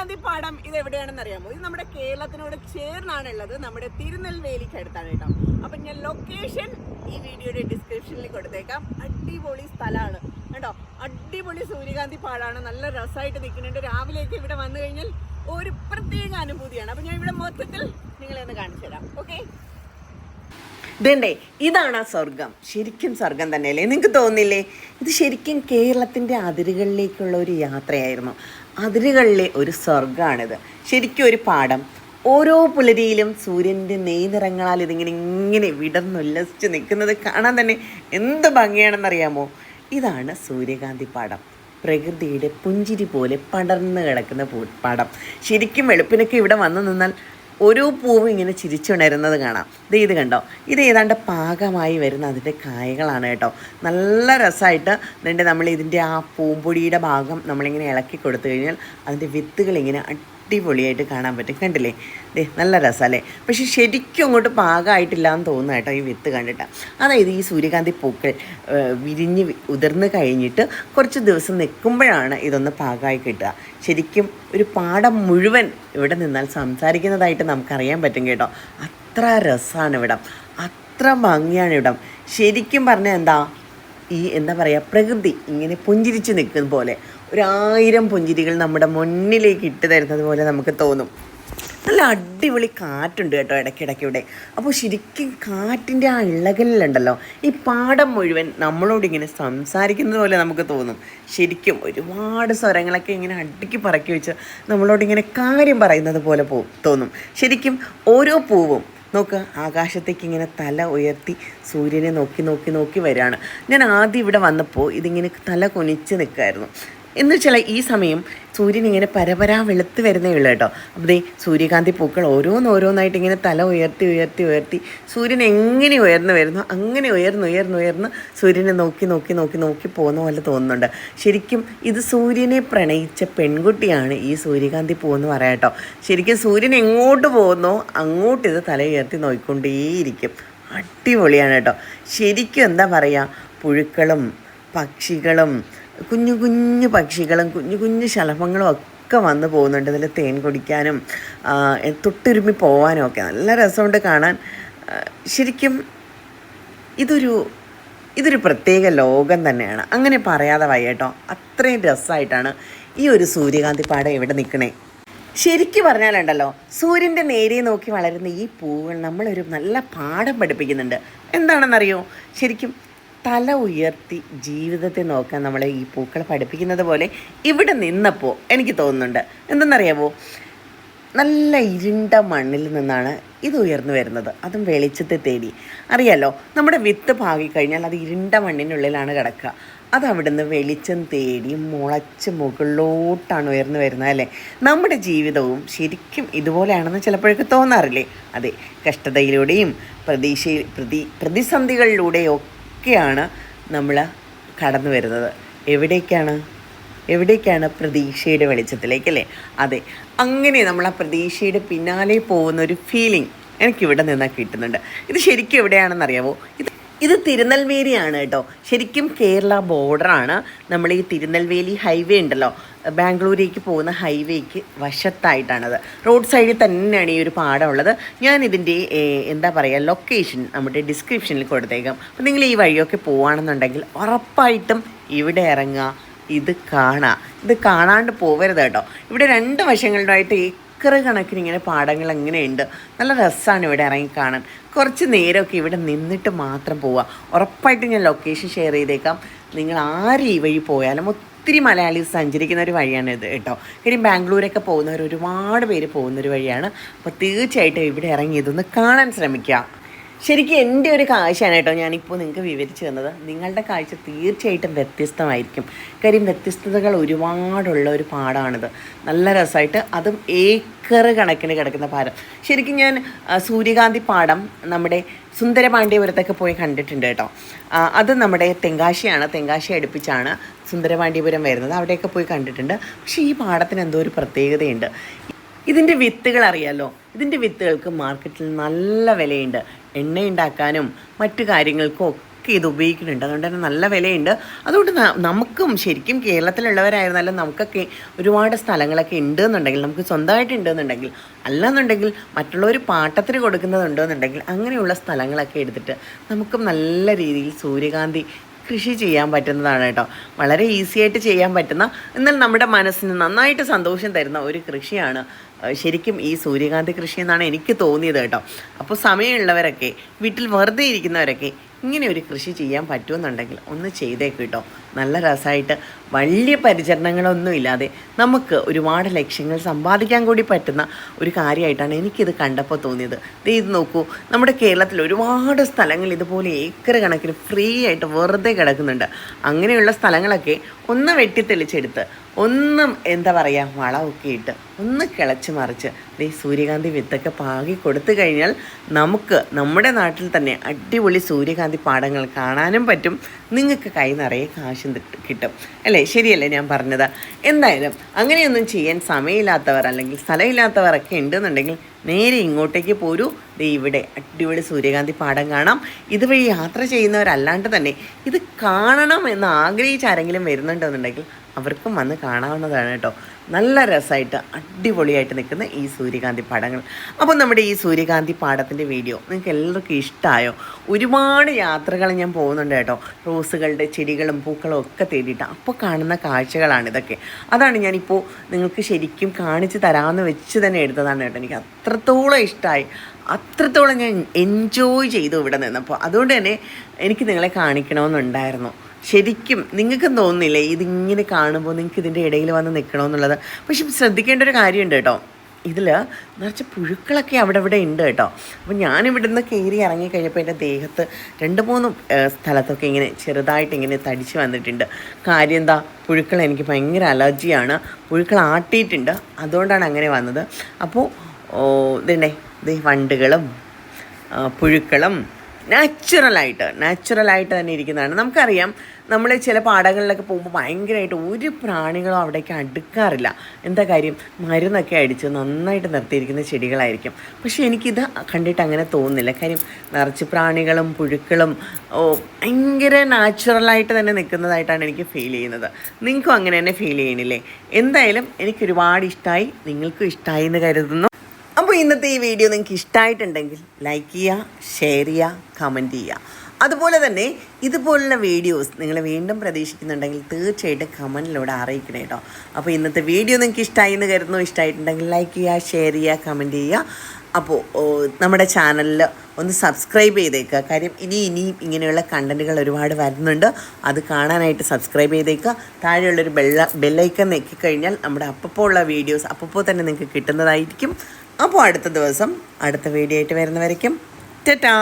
സൂര്യകാന്തി പാടം ഇത് എവിടെയാണെന്ന് അറിയാമോ? ഇത് നമ്മുടെ കേരളത്തിനോട് ചേർന്നാണ് ഉള്ളത് നമ്മുടെ തിരുനെൽവേലിക്ക് അടുത്താണ് കേട്ടോ. അപ്പൊ ഞാൻ ലൊക്കേഷൻ ഈ വീഡിയോയുടെ ഡിസ്ക്രിപ്ഷനിൽ കൊടുത്തേക്കാം. അടിപൊളി സ്ഥലമാണ് കേട്ടോ. അടിപൊളി സൂര്യകാന്തി പാടാണ്. നല്ല രസമായിട്ട് നിൽക്കുന്നുണ്ട്. രാവിലെയൊക്കെ ഇവിടെ വന്നു കഴിഞ്ഞാൽ ഒരു പ്രത്യേക അനുഭൂതിയാണ്. അപ്പൊ ഞാൻ ഇവിടെ മൊത്തത്തിൽ നിങ്ങളെ ഒന്ന് കാണിച്ചു തരാം. ഓക്കെ ഇതേണ്ടേ ഇതാണ് ആ സ്വർഗം ശരിക്കും സ്വർഗം തന്നെയല്ലേ? നിങ്ങൾക്ക് തോന്നില്ലേ? ഇത് ശരിക്കും കേരളത്തിന്റെ അതിരുകളിലേക്കുള്ള ഒരു യാത്രയായിരുന്നു. അതിരുകളിലെ ഒരു സ്വർഗമാണിത് ശരിക്കും ഒരു പാഠം. ഓരോ പുലരിയിലും സൂര്യന്റെ നെയ്നിറങ്ങളാൽ ഇതിങ്ങനെ ഇങ്ങനെ വിടർന്നുല്ലസിച്ച് നിൽക്കുന്നത് കാണാൻ തന്നെ എന്ത് ഭംഗിയാണെന്നറിയാമോ? ഇതാണ് സൂര്യകാന്തി പാടം പ്രകൃതിയുടെ പുഞ്ചിരി പോലെ പടർന്നു കിടക്കുന്ന പാഠം. ശരിക്കും വെളുപ്പിനൊക്കെ ഇവിടെ വന്നു നിന്നാൽ ഓരോ പൂവ് ഇങ്ങനെ ചിരിച്ചുണരുന്നത് കാണാം. ഇത് ഇത് കണ്ടോ? ഇത് ഏതാണ്ട് പാകമായി വരുന്ന അതിന്റെ കായകളാണ് കേട്ടോ. നല്ല രസമായിട്ട് എന്നിട്ട് നമ്മൾ ഇതിന്റെ ആ പൂമ്പൊടിയുടെ ഭാഗം നമ്മളിങ്ങനെ ഇളക്കി കൊടുത്തു കഴിഞ്ഞാൽ അതിന്റെ വിത്തുകൾ ഇങ്ങനെ അടിപൊളിയായിട്ട് കാണാൻ പറ്റും. കണ്ടില്ലേ? ദേ നല്ല രസമല്ലേ പക്ഷെ ശരിക്കും അങ്ങോട്ട് പാകമായിട്ടില്ല എന്ന് തോന്നുന്നു കേട്ടോ ഈ വിത്ത് കണ്ടിട്ട്. അതായത് ഈ സൂര്യകാന്തി പൂക്കൾ വിരിഞ്ഞ് ഉതിർന്ന് കഴിഞ്ഞിട്ട് കുറച്ച് ദിവസം നിൽക്കുമ്പോഴാണ് ഇതൊന്ന് പാകമായി കിട്ടുക. ശരിക്കും ഒരു പാടം മുഴുവൻ ഇവിടെ നിന്നാൽ സംസാരിക്കുന്നതായിട്ട് നമുക്കറിയാൻ പറ്റും കേട്ടോ. അത്ര രസമാണ് ഇവിടം. അത്ര ഭംഗിയാണ് ഇവിടം. ശരിക്കും പറഞ്ഞാൽ എന്താ? ഈ എന്താ പറയുക പ്രകൃതി ഇങ്ങനെ പുഞ്ചിരിച്ച് നിൽക്കുന്ന പോലെ ഒരായിരം പുഞ്ചിരികൾ നമ്മുടെ മുന്നിലേക്ക് ഇട്ട് തരുന്നത് പോലെ നമുക്ക് തോന്നും. നല്ല അടിപൊളി കാറ്റുണ്ട് കേട്ടോ ഇടയ്ക്കിടയ്ക്ക് ഇവിടെ. അപ്പോൾ ശരിക്കും കാറ്റിന്റെ ആ ഇളകലിലുണ്ടല്ലോ ഈ പാടം മുഴുവൻ നമ്മളോട് ഇങ്ങനെ സംസാരിക്കുന്നത് പോലെ നമുക്ക് തോന്നും. ശരിക്കും ഒരുപാട് സ്വരങ്ങളൊക്കെ ഇങ്ങനെ അടുക്കി പറക്കി വെച്ച് നമ്മളോട് ഇങ്ങനെ കാര്യം പറയുന്നത് പോലെ പോ തോന്നും. ശരിക്കും ഓരോ പൂവും നോക്ക് ആകാശത്തേക്ക് ഇങ്ങനെ തല ഉയർത്തി സൂര്യനെ നോക്കി നോക്കി നോക്കി വരികയാണ്. ഞാൻ ആദ്യം ഇവിടെ വന്നപ്പോൾ ഇതിങ്ങനെ തല കൊനിച്ച് നിൽക്കുമായിരുന്നു എന്ന് വെച്ചാൽ ഈ സമയം സൂര്യൻ ഇങ്ങനെ പരപരാ വെളുത്ത് വരുന്നേ ഉള്ളൂ കേട്ടോ. അപ്പോൾ സൂര്യകാന്തി പൂക്കൾ ഓരോന്നോരോന്നായിട്ട് ഇങ്ങനെ തല ഉയർത്തി ഉയർത്തി ഉയർത്തി. സൂര്യൻ എങ്ങനെ ഉയർന്നു വരുന്നു? അങ്ങനെ ഉയർന്നു ഉയർന്നു ഉയർന്ന് സൂര്യനെ നോക്കി നോക്കി നോക്കി നോക്കി പോകുന്ന പോലെ തോന്നുന്നുണ്ട്. ശരിക്കും ഇത് സൂര്യനെ പ്രണയിച്ച പെൺകുട്ടിയാണ് ഈ സൂര്യകാന്തി പൂവെന്ന് പറയാം കേട്ടോ. ശരിക്കും സൂര്യൻ എങ്ങോട്ട് പോകുന്നോ അങ്ങോട്ട് ഇത് തല ഉയർത്തി നോക്കിക്കൊണ്ടേയിരിക്കും അടിപൊളിയാണ് കേട്ടോ. ശരിക്കും എന്താ പറയുക പുഴുക്കളും പക്ഷികളും കുഞ്ഞു കുഞ്ഞു പക്ഷികളും കുഞ്ഞു കുഞ്ഞു ശലഭങ്ങളും ഒക്കെ വന്നു പോകുന്നുണ്ട്. ഇതിൽ തേൻ കുടിക്കാനും തൊട്ടുരുമി പോകാനും ഒക്കെ. നല്ല രസമുണ്ട് കാണാൻ. ശരിക്കും ഇതൊരു ഇതൊരു പ്രത്യേക ലോകം തന്നെയാണ്. അങ്ങനെ പറയാതെ വയ്യട്ടോ അത്രയും രസമായിട്ടാണ് ഈ ഒരു സൂര്യകാന്തി പാടം ഇവിടെ നിൽക്കണേ ശരിക്കും പറഞ്ഞാലുണ്ടല്ലോ സൂര്യന്റെ നേരെ നോക്കി വളരുന്ന ഈ പൂവുകൾ നമ്മളൊരു നല്ല പാഠം പഠിപ്പിക്കുന്നുണ്ട്. എന്താണെന്നറിയോ? ശരിക്കും തല ഉയർത്തി ജീവിതത്തെ നോക്കാൻ നമ്മളെ ഈ പൂക്കൾ പഠിപ്പിക്കുന്നത് പോലെ ഇവിടെ നിന്നപ്പോൾ എനിക്ക് തോന്നുന്നുണ്ട്. എന്തെന്നറിയാവോ? നല്ല ഇരുണ്ട മണ്ണിൽ നിന്നാണ് ഇത് ഉയർന്നു വരുന്നത്. അതും വെളിച്ചത്തെ തേടി. അറിയാലോ നമ്മുടെ വിത്ത് പാകിക്കഴിഞ്ഞാൽ അത് ഇരുണ്ട മണ്ണിനുള്ളിലാണ് കിടക്കുക. അത് അവിടുന്ന് വെളിച്ചം തേടി മുളച്ച് മുകളിലോട്ടാണ് ഉയർന്നു വരുന്നത് അല്ലേ? നമ്മുടെ ജീവിതവും ശരിക്കും ഇതുപോലെയാണെന്ന് ചിലപ്പോഴൊക്കെ തോന്നാറില്ലേ? അതെ കഷ്ടതയിലൂടെയും പ്രതീക്ഷ പ്രതി പ്രതിസന്ധികളിലൂടെയും ഒക്കെയാണ് നമ്മൾ കടന്നു വരുന്നത്. എവിടേക്കാണ്? എവിടേക്കാണ് പ്രതീക്ഷയുടെ വെളിച്ചത്തിലേക്ക് അല്ലേ? അതെ അങ്ങനെ നമ്മൾ ആ പ്രതീക്ഷയുടെ പിന്നാലെ പോകുന്ന ഒരു ഫീലിംഗ് എനിക്കിവിടെ നിന്നാൽ കിട്ടുന്നുണ്ട്. ഇത് ശരിക്കും എവിടെയാണെന്ന് അറിയാമോ ഇത് ഇത് തിരുനെൽവേലിയാണ് കേട്ടോ. ശരിക്കും കേരള ബോർഡറാണ് നമ്മൾ ഈ തിരുനെൽവേലി ഹൈവേ ഉണ്ടല്ലോ. ബാംഗ്ലൂരേക്ക് പോകുന്ന ഹൈവേക്ക് വശത്തായിട്ടാണത്. റോഡ് സൈഡിൽ തന്നെയാണ് ഈ ഒരു പാടമുള്ളത്. ഞാൻ ഇതിന്റെ എന്താ പറയുക ലൊക്കേഷൻ നമ്മുടെ ഡിസ്ക്രിപ്ഷനിൽ കൊടുത്തേക്കാം. അപ്പോൾ നിങ്ങൾ ഈ വഴിയൊക്കെ പോവുകയാണെന്നുണ്ടെങ്കിൽ ഉറപ്പായിട്ടും ഇവിടെ ഇറങ്ങുക ഇത് കാണുക. ഇത് കാണാണ്ട് പോവരുത് കേട്ടോ. ഇവിടെ രണ്ട് വശങ്ങളിലായിട്ട് ഏക്കർ കണക്കിന് ഇങ്ങനെ പാടങ്ങൾ എങ്ങനെയുണ്ട്? നല്ല രസമാണ് ഇവിടെ ഇറങ്ങി കാണാൻ. കുറച്ച് നേരമൊക്കെ ഇവിടെ നിന്നിട്ട് മാത്രം പോവുക. ഉറപ്പായിട്ടും ഞാൻ ലൊക്കേഷൻ ഷെയർ ചെയ്തേക്കാം. നിങ്ങൾ ആര് ഈ വഴി പോയാലും ഒത്തിരി മലയാളീസ് സഞ്ചരിക്കുന്ന ഒരു വഴിയാണ് ഇത് കേട്ടോ. കാര്യം ബാംഗ്ലൂരൊക്കെ പോകുന്നവർ ഒരുപാട് പേര് പോകുന്നൊരു വഴിയാണ്. അപ്പോൾ തീർച്ചയായിട്ടും ഇവിടെ ഇറങ്ങി ഇതൊന്ന് കാണാൻ ശ്രമിക്കുക ശരിക്കും എന്റെ ഒരു കാഴ്ചയാണ് കേട്ടോ ഞാനിപ്പോൾ നിങ്ങൾക്ക് വിവരിച്ചു തന്നത്. നിങ്ങളുടെ കാഴ്ച തീർച്ചയായിട്ടും വ്യത്യസ്തമായിരിക്കും. കാര്യം വ്യത്യസ്തതകൾ ഒരുപാടുള്ള ഒരു പാടാണിത്. നല്ല രസമായിട്ട് അതും ഏക്കർ കണക്കിന് കിടക്കുന്ന പാടം. ശരിക്കും ഞാൻ സൂര്യകാന്തി പാടം നമ്മുടെ സുന്ദരപാണ്ഡ്യപുരത്തൊക്കെ പോയി കണ്ടിട്ടുണ്ട് കേട്ടോ. അത് നമ്മുടെ തെങ്കാശിയാണ്. തെങ്കാശി അടുപ്പിച്ചാണ് സുന്ദരപാണ്ഡ്യപുരം വരുന്നത്. അവിടെയൊക്കെ പോയി കണ്ടിട്ടുണ്ട്. പക്ഷേ ഈ പാടത്തിന് എന്തോ ഒരു പ്രത്യേകതയുണ്ട്. ഇതിന്റെ വിത്തുകൾ അറിയാലോ? ഇതിന്റെ വിത്തുകൾക്ക് മാർക്കറ്റിൽ നല്ല വിലയുണ്ട്. എണ്ണ ഉണ്ടാക്കാനും മറ്റു കാര്യങ്ങൾക്കും ഒക്കെ ഇത് ഉപയോഗിക്കുന്നുണ്ട്. അതുകൊണ്ട് തന്നെ നല്ല വിലയുണ്ട്. അതുകൊണ്ട് നമുക്കും ശരിക്കും കേരളത്തിലുള്ളവരായിരുന്നാലും നമുക്കൊക്കെ ഒരുപാട് സ്ഥലങ്ങളൊക്കെ ഉണ്ട് എന്നുണ്ടെങ്കിൽ നമുക്ക് സ്വന്തമായിട്ട് ഉണ്ടെന്നുണ്ടെങ്കിൽ അല്ലാന്നുണ്ടെങ്കിൽ മറ്റുള്ളവർ പാട്ടത്തിന് കൊടുക്കുന്നതുണ്ടെന്നുണ്ടെങ്കിൽ അങ്ങനെയുള്ള സ്ഥലങ്ങളൊക്കെ എടുത്തിട്ട് നമുക്കും നല്ല രീതിയിൽ സൂര്യകാന്തി കൃഷി ചെയ്യാൻ പറ്റുന്നതാണ് കേട്ടോ. വളരെ ഈസിയായിട്ട് ചെയ്യാൻ പറ്റുന്ന എന്നാൽ നമ്മുടെ മനസ്സിന് നന്നായിട്ട് സന്തോഷം തരുന്ന ഒരു കൃഷിയാണ് ശരിക്കും ഈ സൂര്യകാന്തി കൃഷി എന്നാണ് എനിക്ക് തോന്നിയത് കേട്ടോ. അപ്പോൾ സമയമുള്ളവരൊക്കെ വീട്ടിൽ വെറുതെ ഇരിക്കുന്നവരൊക്കെ ഇങ്ങനെ ഒരു കൃഷി ചെയ്യാൻ പറ്റുമെന്നുണ്ടെങ്കിൽ ഒന്ന് ചെയ്തേക്ക് കേട്ടോ. നല്ല രസമായിട്ട് വലിയ പരിചരണങ്ങളൊന്നും ഇല്ലാതെ നമുക്ക് ഒരുപാട് ലക്ഷ്യങ്ങൾ സമ്പാദിക്കാൻ കൂടി പറ്റുന്ന ഒരു കാര്യമായിട്ടാണ് എനിക്കിത് കണ്ടപ്പോൾ തോന്നിയത്. ഇത് നോക്കൂ നമ്മുടെ കേരളത്തിൽ ഒരുപാട് സ്ഥലങ്ങൾ ഇതുപോലെ ഏക്കർ കണക്കിന് ഫ്രീ ആയിട്ട് വെറുതെ കിടക്കുന്നുണ്ട്. അങ്ങനെയുള്ള സ്ഥലങ്ങളൊക്കെ ഒന്ന് വെട്ടിത്തെളിച്ചെടുത്ത് ഒന്നും എന്താ പറയുക വളമൊക്കെ ഇട്ട് ഒന്ന് കിളച്ച് മറിച്ച് ദേ സൂര്യകാന്തി വിത്തൊക്കെ പാകി കൊടുത്തു കഴിഞ്ഞാൽ നമുക്ക് നമ്മുടെ നാട്ടിൽ തന്നെ അടിപൊളി സൂര്യകാന്തി പാടങ്ങൾ കാണാനും പറ്റും. നിങ്ങൾക്ക് കൈ നിറയെ കാശും കിട്ടും- കിട്ടും. അല്ലേ? ശരിയല്ലേ ഞാൻ പറഞ്ഞത്? എന്തായാലും അങ്ങനെയൊന്നും ചെയ്യാൻ സമയമില്ലാത്തവർ അല്ലെങ്കിൽ സ്ഥലമില്ലാത്തവരൊക്കെ ഉണ്ടെന്നുണ്ടെങ്കിൽ നേരെ ഇങ്ങോട്ടേക്ക് പോരൂ. ദേ ഇവിടെ അടിപൊളി സൂര്യകാന്തി പാടം കാണാം. ഇതുവഴി യാത്ര ചെയ്യുന്നവരല്ലാണ്ട് തന്നെ ഇത് കാണണം എന്ന് ആഗ്രഹിച്ച് ആരെങ്കിലും വരുന്നുണ്ടെന്നുണ്ടെങ്കിൽ അവർക്കും വന്ന് കാണാവുന്നതാണ് കേട്ടോ. നല്ല രസമായിട്ട് അടിപൊളിയായിട്ട് നിൽക്കുന്ന ഈ സൂര്യകാന്തി പാടങ്ങൾ. അപ്പോൾ നമ്മുടെ ഈ സൂര്യകാന്തി പാടത്തിന്റെ വീഡിയോ നിങ്ങൾക്ക് എല്ലാവർക്കും ഇഷ്ടമായോ? ഒരുപാട് യാത്രകൾ ഞാൻ പോകുന്നുണ്ട് കേട്ടോ. റോസുകളുടെ ചെടികളും പൂക്കളും ഒക്കെ തേടിയിട്ട് അപ്പോൾ കാണുന്ന കാഴ്ചകളാണ് ഇതൊക്കെ. അതാണ് ഞാനിപ്പോൾ നിങ്ങൾക്ക് ശരിക്കും കാണിച്ച് തരാമെന്ന് വെച്ച് തന്നെ എടുത്തതാണ് കേട്ടോ. എനിക്ക് അത്രത്തോളം ഇഷ്ടമായി. അത്രത്തോളം ഞാൻ എൻജോയ് ചെയ്തു ഇവിടെ നിന്നപ്പോൾ അതുകൊണ്ട് തന്നെ എനിക്ക് നിങ്ങളെ കാണിക്കണമെന്നുണ്ടായിരുന്നു. ശരിക്കും നിങ്ങൾക്കും തോന്നുന്നില്ലേ ഇതിങ്ങനെ കാണുമ്പോൾ നിങ്ങൾക്ക് ഇതിന്റെ ഇടയിൽ വന്ന് നിൽക്കണമെന്നുള്ളത് പക്ഷെ ശ്രദ്ധിക്കേണ്ട ഒരു കാര്യമുണ്ട് കേട്ടോ. ഇതിൽ നിറച്ച് പുഴുക്കളൊക്കെ അവിടെ ഇവിടെ ഉണ്ട് കേട്ടോ. അപ്പോൾ ഞാനിവിടെ നിന്ന് കയറി ഇറങ്ങിക്കഴിഞ്ഞപ്പോൾ എന്റെ ദേഹത്ത് രണ്ട് മൂന്ന് സ്ഥലത്തൊക്കെ ഇങ്ങനെ ചെറുതായിട്ട് ഇങ്ങനെ തടിച്ച് വന്നിട്ടുണ്ട്. കാര്യം എന്താ? പുഴുക്കൾ എനിക്ക് ഭയങ്കര അലർജിയാണ്. പുഴുക്കൾ ആട്ടിയിട്ടുണ്ട്. അതുകൊണ്ടാണ് അങ്ങനെ വന്നത്. അപ്പോൾ ഓ ഇതുണ്ടേ ഇത് വണ്ടുകളും പുഴുക്കളും നാച്ചുറലായിട്ട് നാച്ചുറലായിട്ട് തന്നെ ഇരിക്കുന്നതാണ്. നമുക്കറിയാം നമ്മൾ ചില പാടങ്ങളിലൊക്കെ പോകുമ്പോൾ ഭയങ്കരമായിട്ട് ഒരു പ്രാണികളും അവിടേക്ക് അടുക്കാറില്ല. എന്താ കാര്യം? മരുന്നൊക്കെ അടിച്ച് നന്നായിട്ട് നിർത്തിയിരിക്കുന്ന ചെടികളായിരിക്കും. പക്ഷേ എനിക്കിത് കണ്ടിട്ട് അങ്ങനെ തോന്നുന്നില്ല. കാര്യം നിറച്ച് പ്രാണികളും പുഴുക്കളും ഭയങ്കര നാച്ചുറലായിട്ട് തന്നെ നിൽക്കുന്നതായിട്ടാണ് എനിക്ക് ഫീൽ ചെയ്യുന്നത്. നിങ്ങൾക്കും അങ്ങനെ തന്നെ ഫീൽ ചെയ്യണില്ലേ? എന്തായാലും എനിക്കൊരുപാട് ഇഷ്ടമായി നിങ്ങൾക്കും ഇഷ്ടമായി എന്ന് കരുതുന്നു. അപ്പോൾ ഇന്നത്തെ ഈ വീഡിയോ നിങ്ങൾക്ക് ഇഷ്ടമായിട്ടുണ്ടെങ്കിൽ ലൈക്ക് ചെയ്യുക ഷെയർ ചെയ്യുക കമന്റ് ചെയ്യുക അതുപോലെ തന്നെ ഇതുപോലുള്ള വീഡിയോസ് നിങ്ങൾ വീണ്ടും പ്രതീക്ഷിക്കുന്നുണ്ടെങ്കിൽ തീർച്ചയായിട്ടും കമന്റിലൂടെ അറിയിക്കണേ കേട്ടോ അപ്പോൾ ഇന്നത്തെ വീഡിയോ നിങ്ങൾക്ക് ഇഷ്ടമായി എന്ന് കരുതുന്നു. ഇഷ്ടമായിട്ടുണ്ടെങ്കിൽ ലൈക്ക് ചെയ്യുക ഷെയർ ചെയ്യുക കമന്റ് ചെയ്യുക അപ്പോൾ നമ്മുടെ ചാനലിൽ ഒന്ന് സബ്സ്ക്രൈബ് ചെയ്തേക്കുക കാര്യം ഇനി ഇനിയും ഇങ്ങനെയുള്ള കണ്ടന്റുകൾ ഒരുപാട് വരുന്നുണ്ട്. അത് കാണാനായിട്ട് സബ്സ്ക്രൈബ് ചെയ്തേക്കുക താഴെയുള്ളൊരു ബെല്ല ബെല്ലൈക്കൺ നെക്കിക്കഴിഞ്ഞാൽ നമ്മുടെ അപ്പപ്പോൾ ഉള്ള വീഡിയോസ് അപ്പപ്പോൾ തന്നെ നിങ്ങൾക്ക് കിട്ടുന്നതായിരിക്കും. അപ്പോൾ അടുത്ത ദിവസം അടുത്ത വീഡിയോ ആയിട്ട് വരുന്നവരേക്കും ടാറ്റാ